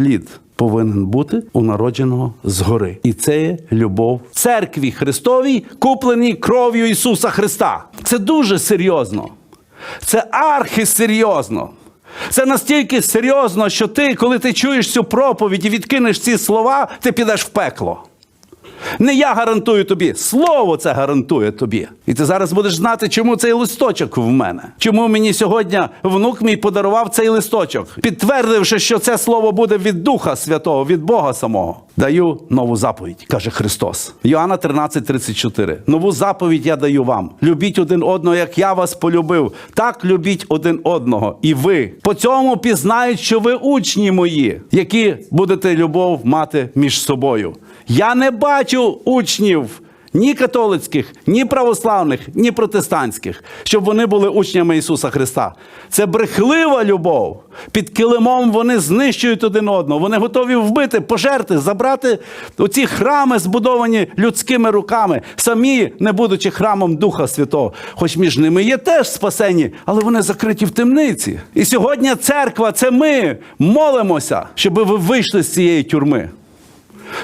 плід повинен бути у народженого згори. І це є любов церкві Христовій, купленій кров'ю Ісуса Христа. Це дуже серйозно. Це архисерйозно. Це настільки серйозно, що ти, коли ти чуєш цю проповідь і відкинеш ці слова, ти підеш в пекло. Не я гарантую тобі, слово це гарантує тобі. І ти зараз будеш знати, чому цей листочок в мене. Чому мені сьогодні внук мій подарував цей листочок, підтвердивши, що це слово буде від Духа Святого, від Бога самого. Даю нову заповідь, каже Христос. Йоанна 13:34. Нову заповідь я даю вам. Любіть один одного, як я вас полюбив. Так любіть один одного. І ви по цьому пізнають, що ви учні мої, які будете любов мати між собою. Я не бачу учнів ні католицьких, ні православних, ні протестантських, щоб вони були учнями Ісуса Христа. Це брехлива любов. Під килимом вони знищують один одного. Вони готові вбити, пожерти, забрати оці храми, збудовані людськими руками, самі не будучи храмом Духа Святого. Хоч між ними є теж спасені, але вони закриті в темниці. І сьогодні церква це ми молимося, щоб ви вийшли з цієї тюрми.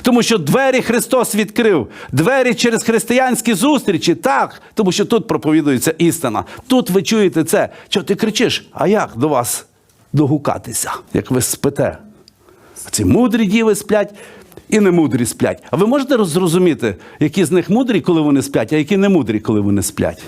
Тому що двері Христос відкрив, двері через християнські зустрічі, так, тому що тут проповідується істина. Тут ви чуєте це. Що ти кричиш? А як до вас догукатися, як ви спите? Ці мудрі діви сплять і немудрі сплять. А ви можете зрозуміти, які з них мудрі, коли вони сплять, а які не мудрі, коли вони сплять?